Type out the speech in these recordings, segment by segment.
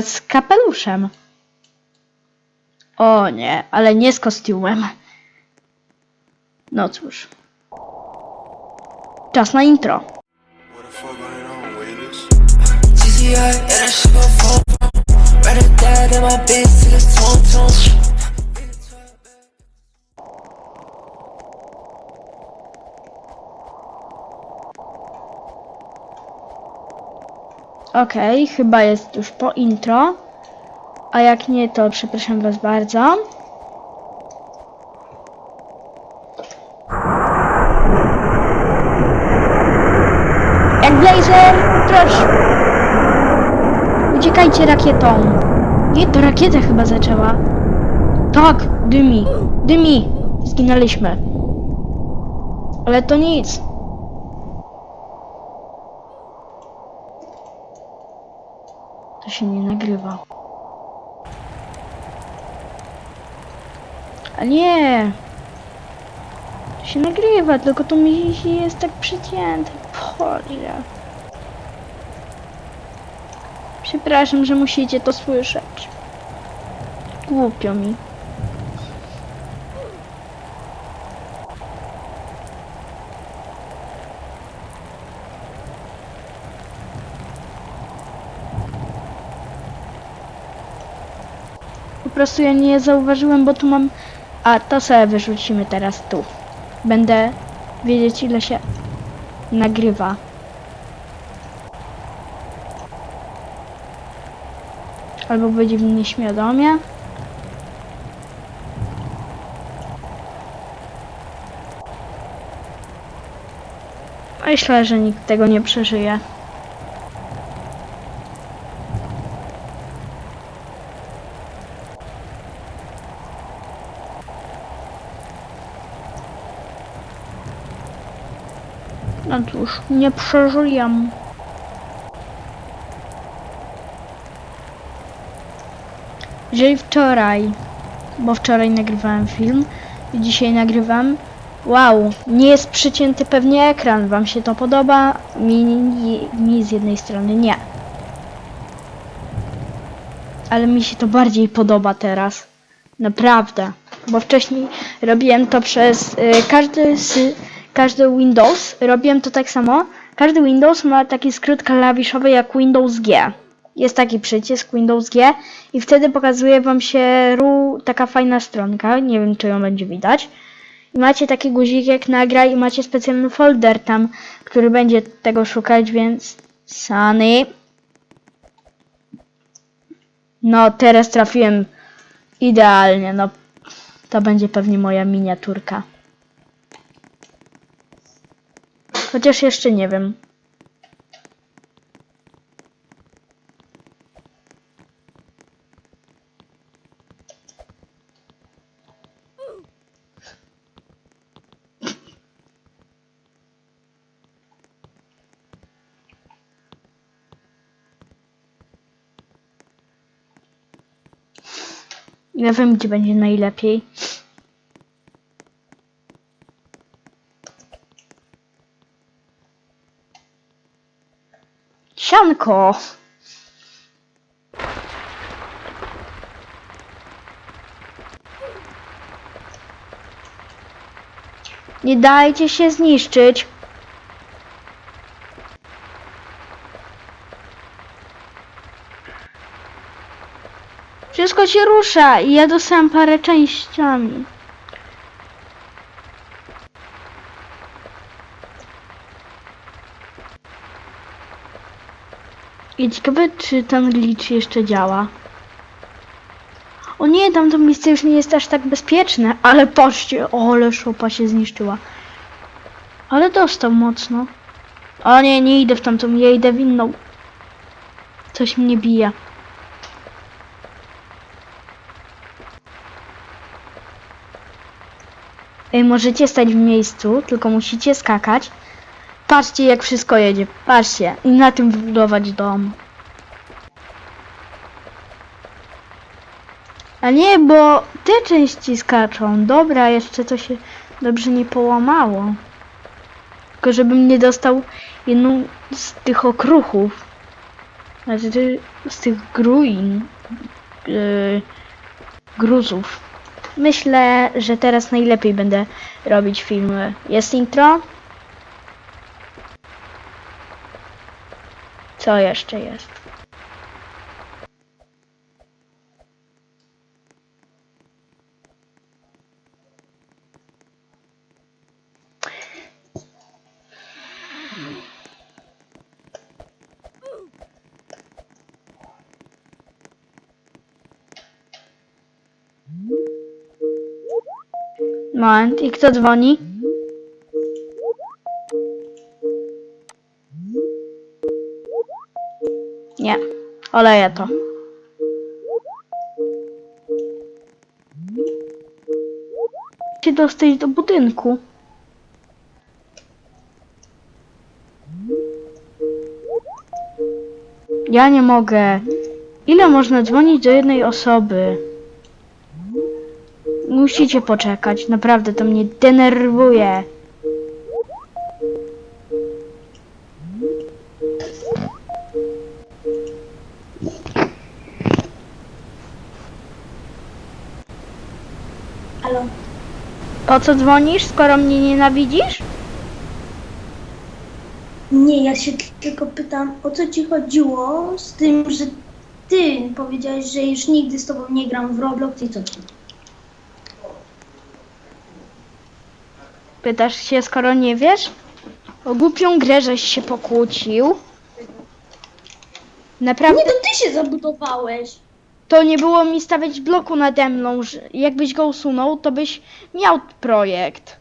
Z kapeluszem. O nie, ale nie z kostiumem. No cóż. Czas na intro. Okej, chyba jest już po intro. A jak nie, to przepraszam was bardzo. Jak blazer, proszę. Uciekajcie rakietą. Nie, to rakieta chyba zaczęła. Tak, dymi, dymi. Zginęliśmy. Ale to nic. Się nie nagrywa. A nie! To się nagrywa, tylko to mi jest tak przycięte. Boże. Przepraszam, że musicie to słyszeć. Głupio mi. Prostu ja nie zauważyłem, bo tu mam... A, to sobie wyrzucimy teraz tu. Będę wiedzieć, ile się nagrywa. Albo będzie mi nieświadomie. Myślę, że nikt tego nie przeżyje. No cóż, nie przeżyję. Jeżeli wczoraj, bo wczoraj nagrywałem film i dzisiaj nagrywam, wow, nie jest przycięty pewnie ekran, wam się to podoba? Mi, mi z jednej strony nie. Ale mi się to bardziej podoba teraz. Naprawdę. Bo wcześniej robiłem to przez y, każdy, sy, każdy Windows. Robiłem to tak samo. Każdy Windows ma taki skrót klawiszowy jak Windows G. Jest taki przycisk Windows G i wtedy pokazuje wam się ru, taka fajna stronka. Nie wiem czy ją będzie widać. I macie taki guzik jak nagraj i macie specjalny folder tam, który będzie tego szukać, więc Sunny. No teraz trafiłem idealnie, no to będzie pewnie moja miniaturka. Chociaż jeszcze nie wiem. Ja wiem, gdzie będzie najlepiej. Sianko! Nie dajcie się zniszczyć. Wszystko się rusza i ja dostałem parę częściami. I ciekawe, czy ten glitch jeszcze działa. O nie, tamto miejsce już nie jest aż tak bezpieczne, ale patrzcie, o, ale szopa się zniszczyła. Ale dostał mocno. O nie, nie idę w tamtą, ja idę w inną. Coś mnie bije. Ej, możecie stać w miejscu, tylko musicie skakać. Patrzcie jak wszystko jedzie, patrzcie. I na tym wybudować dom. A nie, bo te części skaczą. Dobra, jeszcze to się dobrze nie połamało. Tylko żebym nie dostał jedną z tych okruchów. Znaczy z tych gruin, yy, gruzów. Myślę, że teraz najlepiej będę robić filmy. Jest intro? Co jeszcze jest? Moment, i kto dzwoni? Nie, oleję to. się dostać do budynku? Ja nie mogę. Ile można dzwonić do jednej osoby? Musicie poczekać, naprawdę to mnie denerwuje. Halo? Po co dzwonisz, skoro mnie nienawidzisz? Nie, ja się tylko pytam, o co ci chodziło z tym, że ty powiedziałeś, że już nigdy z tobą nie gram w Roblox i co? Pytasz się, skoro nie wiesz? O głupią grę, żeś się pokłócił. Naprawdę Nie, to ty się zabudowałeś. to nie było mi stawiać bloku nade mną, że jakbyś go usunął, to byś miał projekt.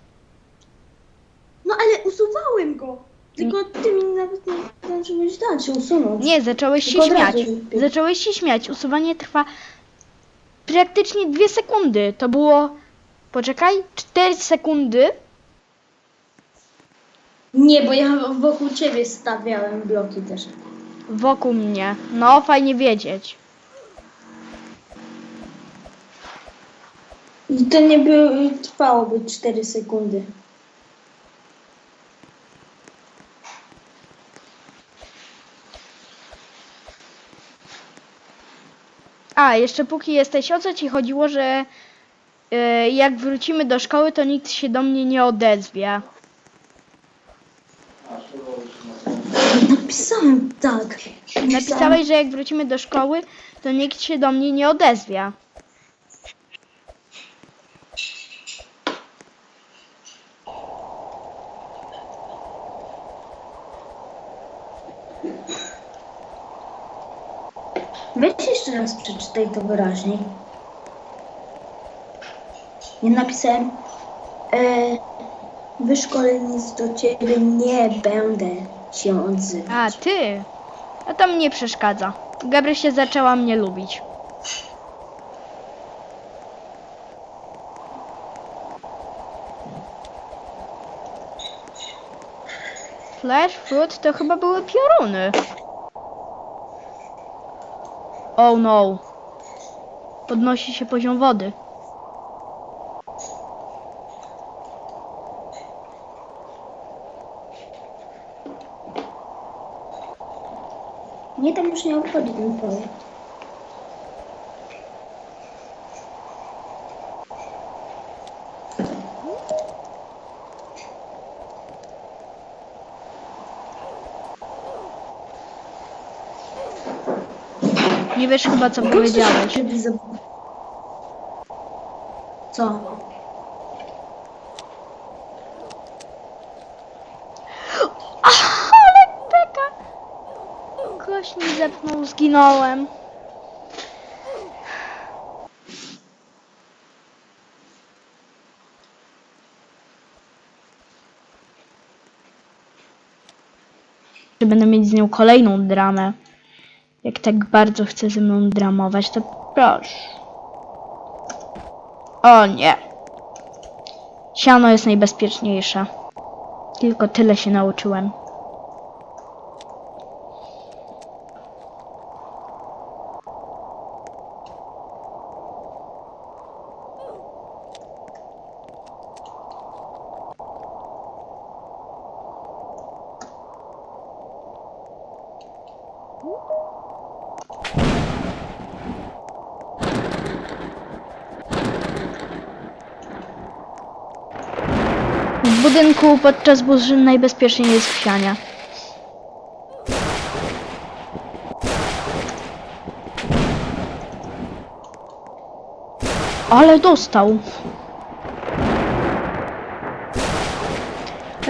No ale usuwałem go. Tylko ty mi nawet nie zdążyłeś dać się usunąć. Nie, zacząłeś się Tylko od śmiać. razu. Zacząłeś się śmiać. Usuwanie trwa praktycznie dwie sekundy. To było, poczekaj, 4 sekundy. Nie, bo ja wokół ciebie stawiałem bloki też. wokół mnie. No, fajnie wiedzieć. I to nie by, trwałoby 4 sekundy. A, jeszcze póki jesteś, o co ci chodziło, że e, jak wrócimy do szkoły, to nikt się do mnie nie odezwie. Napisałem tak. Napisałeś, że jak wrócimy do szkoły, to nikt się do mnie nie odezwie. Weź jeszcze raz przeczytaj to wyraźniej. Nie napisałem. E, wyszkolenic do ciebie nie będę się odzywać. A, ty? To mnie przeszkadza. Gabry się zaczęła mnie lubić. Flash Fruit to chyba były pioruny. Oh no. Podnosi się poziom wody. Mnie tam już nie obchodzi ten projekt. Nie wiesz chyba co powiedziałeś. Co? Ale beka! Ktoś mi zepnął, zginąłem. Że Będę mieć z nią kolejną dramę. Jak tak bardzo chce ze mną dramować, to proszę. O nie. Siano jest najbezpieczniejsze. Tylko tyle się nauczyłem. W budynku podczas burzy najbezpieczniej jest w sianie. Ale dostał.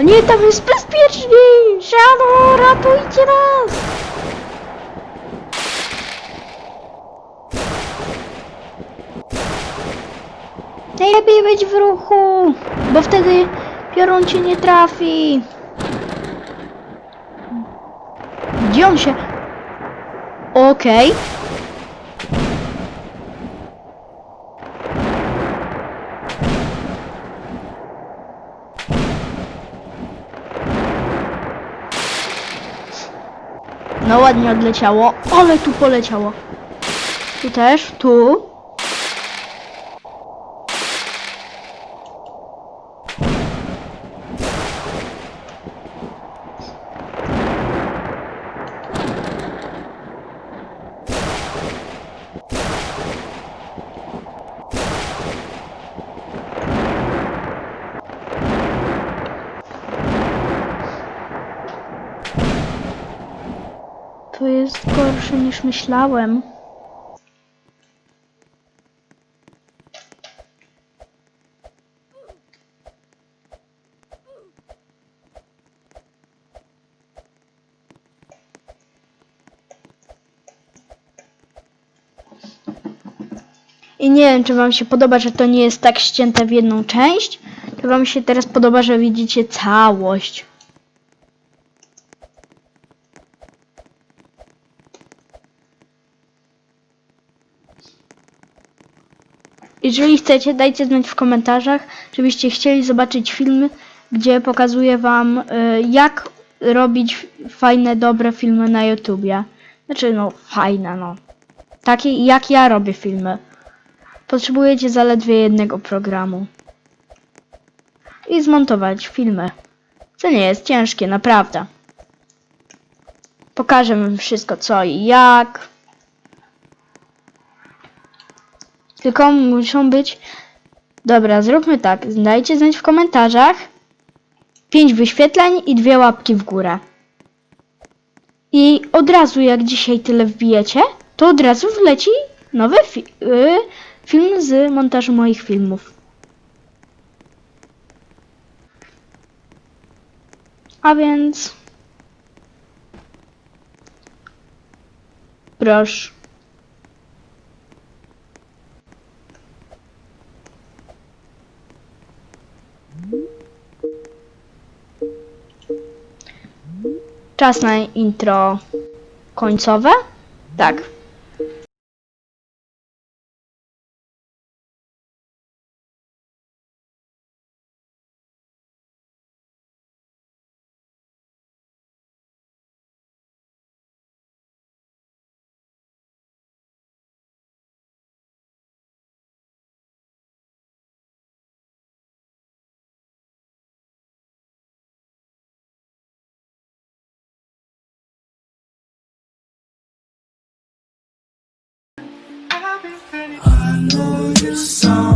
Nie, tam jest bezpieczniej! Siano, ratujcie nas! Najlepiej być w ruchu, bo wtedy piorun cię nie trafi. Gdzie on się... Okej. No ładnie odleciało, ale tu poleciało. Tu też, tu. To jest gorsze niż myślałem. I nie wiem, czy wam się podoba, że to nie jest tak ścięte w jedną część, czy wam się teraz podoba, że widzicie całość. Jeżeli chcecie, dajcie znać w komentarzach, żebyście chcieli zobaczyć filmy, gdzie pokazuję wam, y, jak robić fajne, dobre filmy na YouTubie. Znaczy, no, fajne, no. Takie, jak ja robię filmy. Potrzebujecie zaledwie jednego programu. I zmontować filmy. Co nie jest ciężkie, naprawdę. Pokażę wam wszystko, co i jak. Tylko muszą być. Dobra, zróbmy tak. Dajcie znać w komentarzach. 5 wyświetleń i dwie łapki w górę. I od razu, jak dzisiaj tyle wbijecie, to od razu wleci nowy fi y film z montażu moich filmów. A więc. Proszę. Czas na intro końcowe? Tak. I know you saw.